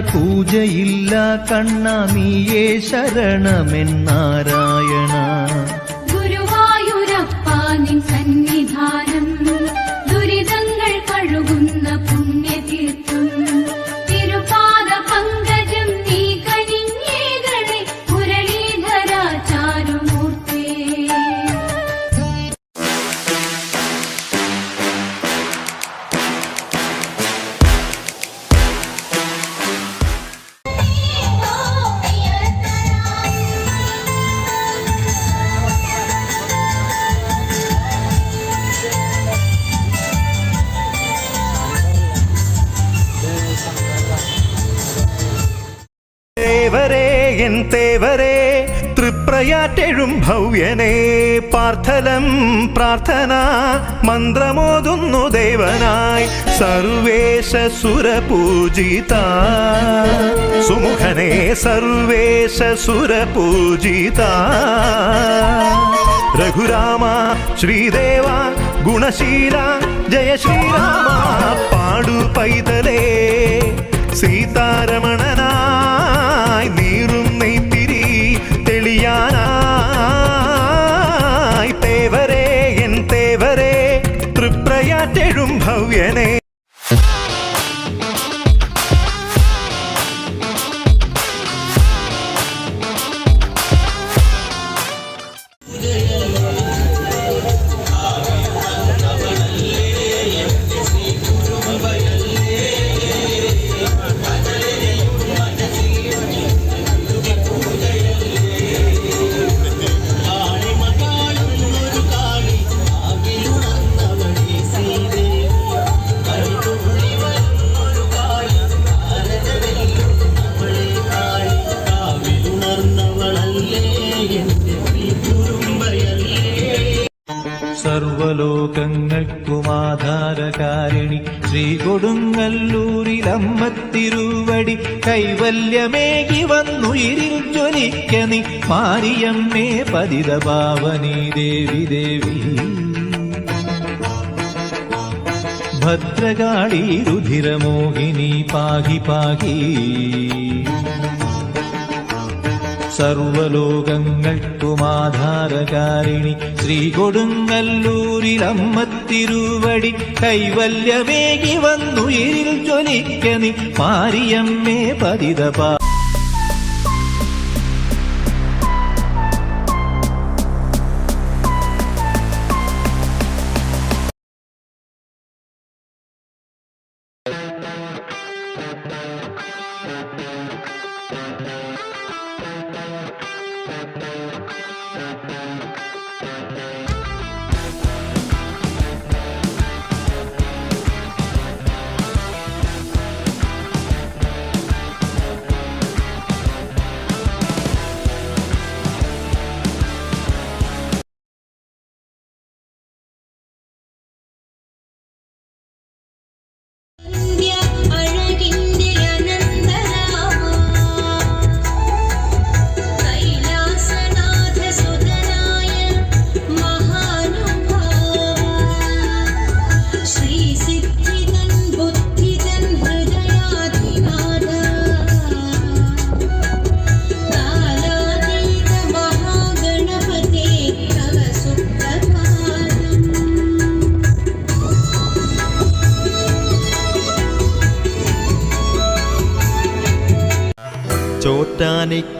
പൂജയില്ല കണ്ണ നീയേ ശരണമെന്നാരായണ എൻ തേവരേ തൃപ്രയാറ്റെഴും ഭവ്യനെ പാർത്ഥലം പ്രാർത്ഥന മന്ത്രമോതുന്നു ദേവനായി സർവേശ സുരപൂജിത സുമുഖനെ സർവേശ സുരപൂജിത രഘുരാമ ശ്രീദേവ ഗുണശീല ജയ ശ്രീരാമ പാടു പൈതലേ കൈവല്യമേകി വന്നുയിരിൽ ജ്വലിക്ക നീ. മാരിയമ്മേ പതിത പാവനീ ദേവി ദേവി. ഭദ്രകാളി രുധിരമോഹിനി പാകി പാഹി സർവലോകങ്ങൾക്കുമാധാരകാരിണി ശ്രീ കൊടുങ്ങല്ലൂരിലമ്മത്തിരുവടി കൈവല്യമേകി വന്നുയിരിൽ ജ്വലിക്ക നീ മാരിയമ്മേ പതിത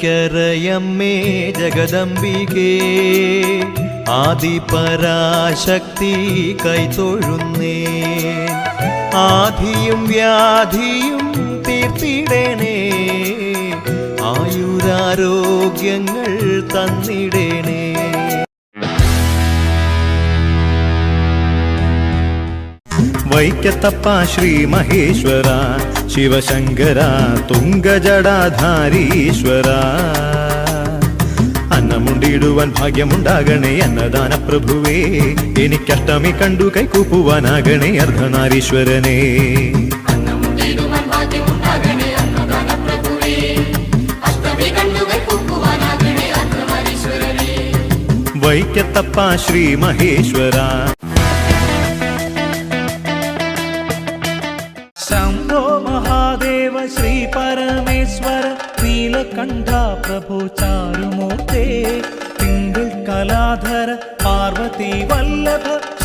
ചോറ്റാനിക്കരയമ്മേ ജഗദംബികേ. ആദിപരാശക്തി കൈതൊഴുന്നേ ആധിയും വ്യാധിയും തീർത്തിടേണേ. ആയുരാരോഗ്യങ്ങൾ തന്നിടണേ. വൈക്കത്തപ്പ ശ്രീ മഹേശ്വര ശിവശങ്കര തുങ്കജടാധാരീശ്വര അന്നമുണ്ടിടുവാൻ ഭാഗ്യമുണ്ടാകണേ അന്നദാന പ്രഭുവേ എനിക്കഷ്ടമി കണ്ടു കൈക്കൂപ്പുവാനാകണേ അർദ്ധനാരീശ്വരനേ. വൈക്കത്തപ്പ ശ്രീ മഹേശ്വര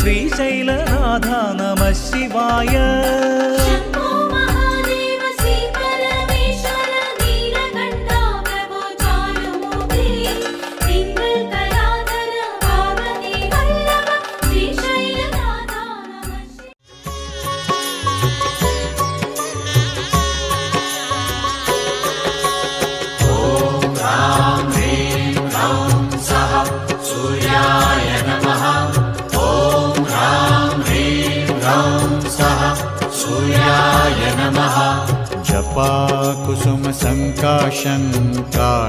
ശ്രീശൈലനാഥ നമ ശിവായ.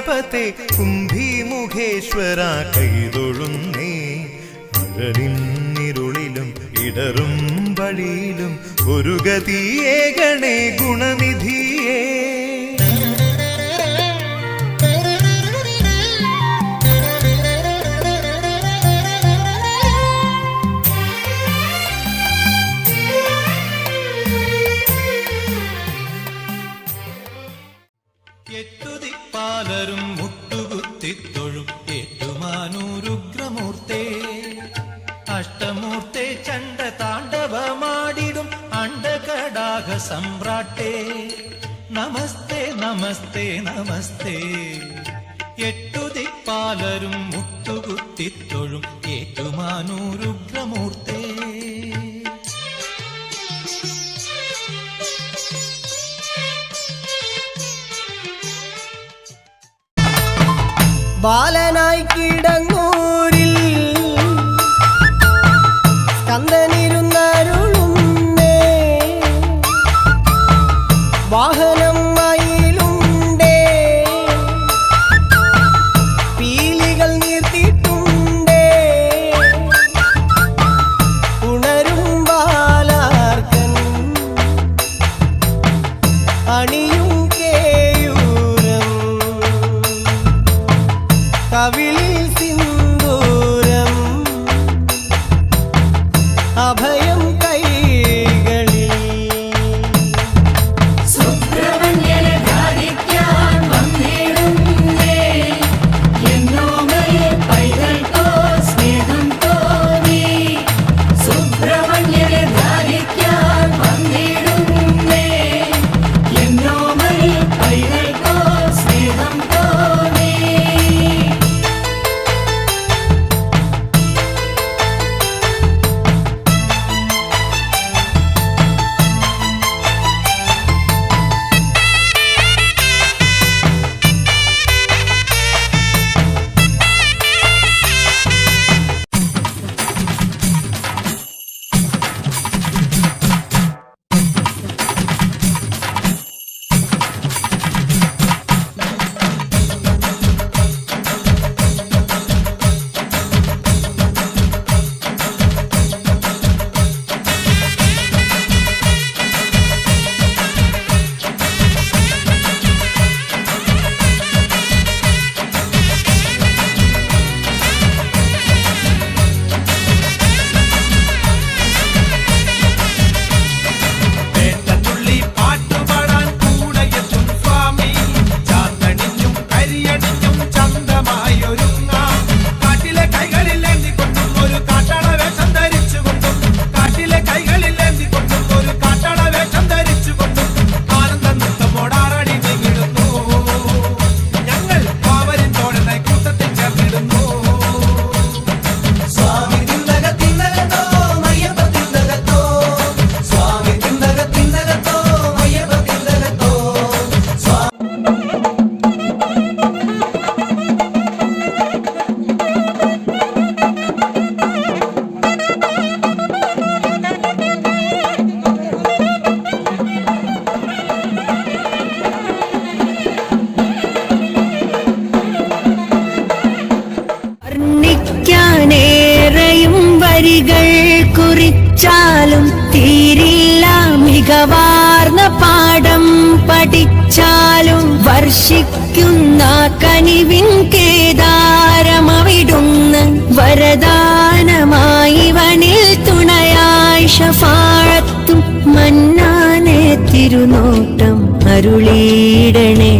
മഹാഗണപത്തെ കുംഭിമുഖേശ്വര കൈതൊഴുന്നേ. അഴലിന്നിരുളിലും ഇടറും വഴിയിലും ഒരു ഗതിയേ ഗണേ ഗുണനിധിയേ. സമ്രാട്ടേ നമസ്തേ നമസ്തേ നമസ്തേ എട്ടുതിപ്പാലരും മുട്ടുകുത്തിത്തൊഴും ഏറ്റുമാനൂരുഗ്രമൂർത്തേ ബാലനായി കിടങ്ങൂരിൽ കുറിച്ചാലും തീരില്ല മികവാർന്ന പാഠം പഠിച്ചാലും വർഷിക്കുന്ന കനിവിൻ കേദാരമവിടുന്ന് വരദാനമായി വനിൽ തുണയായി ഷഫാഴത്തും മന്നാനെ തിരുനോട്ടം അരുളീടണേ.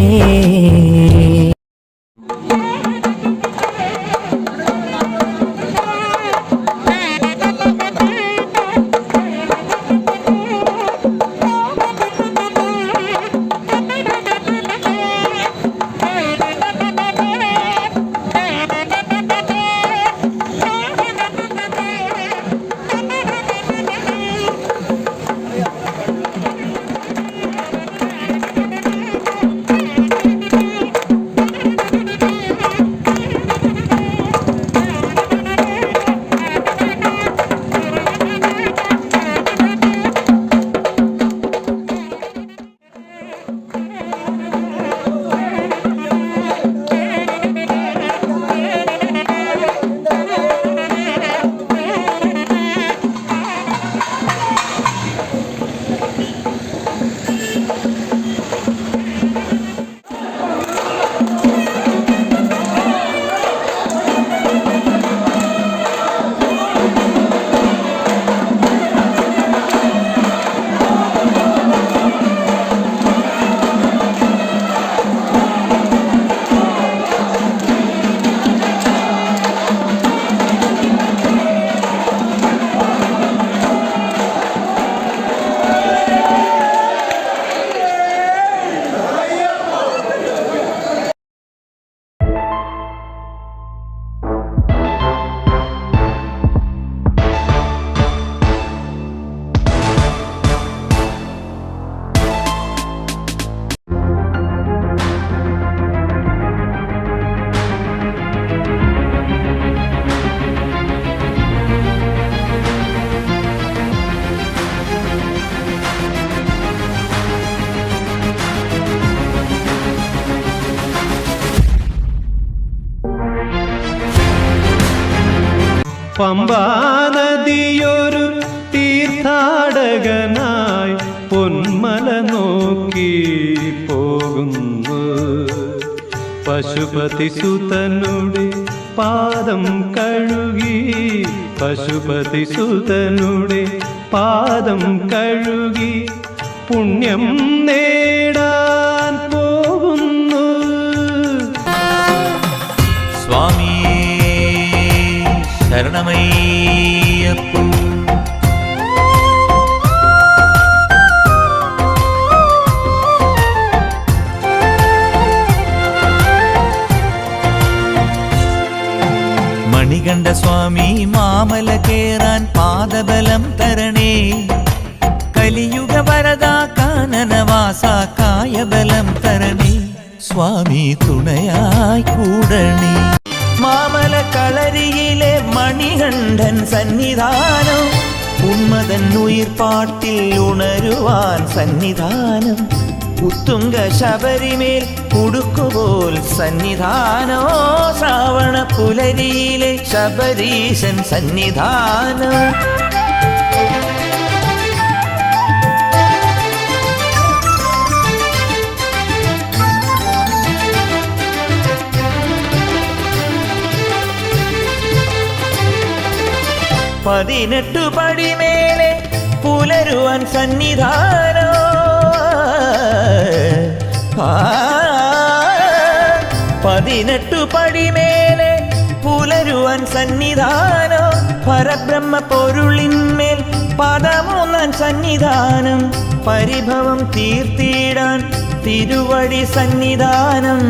തീർത്ഥാടകനായി പൊന്മല നോക്കി പോകുന്നു. പശുപതി സുതനുടെ പാദം കഴുകി പശുപതി സുതനുടെ പാദം കഴുകി പുണ്യം നേടാൻ മണികണ്ഠ സ്വാമി മാമല കേറാൻ പാദബലം തരണേ. കലിയുഗ വരദാ കാനനവാസ കായബലം തരണേ. സ്വാമി തുണയായി കൂടണേ. മാമല കളരിയിലെ മണികണ്ഠൻ സന്നിധാനം ഉന്മതൻ ഉയർപ്പാട്ടിൽ ഉണരുവാൻ സന്നിധാനം. ഉത്തുംഗ ശബരിമേൽ കുടുക്കുപോൽ സന്നിധാനോ ശ്രാവണ പുലരിയിലെ ശബരീശൻ സന്നിധാനം. പതിനെട്ടു പടിമേലെ പുലരുവാൻ സന്നിധാനോ പതിനെട്ടു പടിമേലെ പുലരുവാൻ സന്നിധാനം പരബ്രഹ്മ പൊരുളിന്മേൽ പദമൂന്നാൻ സന്നിധാനം പരിഭവം തീർത്തിടാൻ തിരുവടി സന്നിധാനം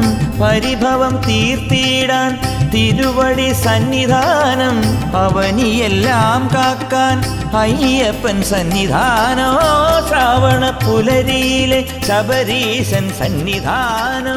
പരിഭവം തീർത്തിടാൻ തിരുവടി സന്നിധാനം അവനിയെല്ലാം കാക്കാൻ അയ്യപ്പൻ സന്നിധാനോ ശ്രാവണ പുലരിയിലെ ശബരീശൻ സന്നിധാനോ.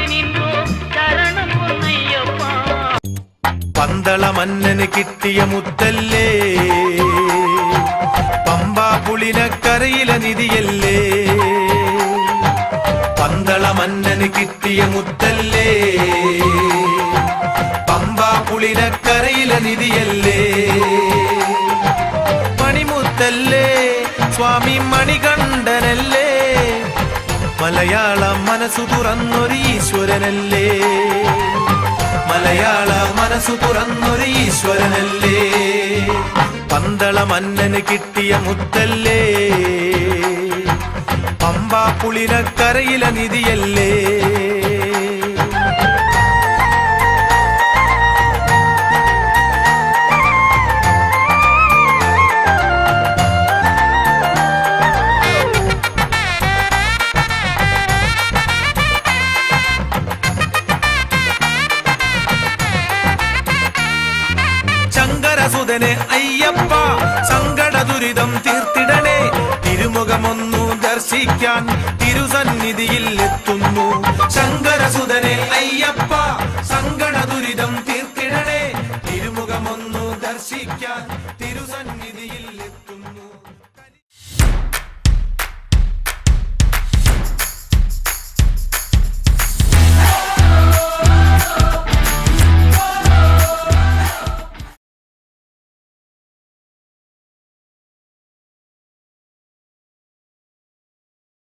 പന്തള മന്നന് കിട്ടിയ മുത്തല്ലേ? പമ്പാ പുളിനക്കരയിലെ നിധിയല്ലേ? പന്തള മന്നന് കിട്ടിയ മുത്തല്ലേ? പമ്പാ പുളിനക്കരയിലെ നിധിയല്ലേ? മണിമുത്തല്ലേ? സ്വാമി മണികണ്ഠനല്ലേ? മലയാളം മനസ്സു തുറന്നൊരു ഈശ്വരനല്ലേ? മലയാള മനസ്സു തുറന്നൊരു ഈശ്വരനല്ലേ? പന്തള മന്നന് കിട്ടിയ മുത്തല്ലേ? പമ്പാ പുളിനക്കരയിലെ നിധിയല്ലേ? നാഥനെ അയ്യപ്പ സങ്കട ദുരിതം തീർത്തിടണേ. തിരുമുഖമൊന്നു ദർശിക്കാൻ തിരുസന്നിധിയിൽ എത്തുന്നു. ശങ്കരസുതനെ അയ്യപ്പ സങ്കട ദുരിതം തീർത്തിടണേ. തിരുമുഖമൊന്നു ദർശിക്കാൻ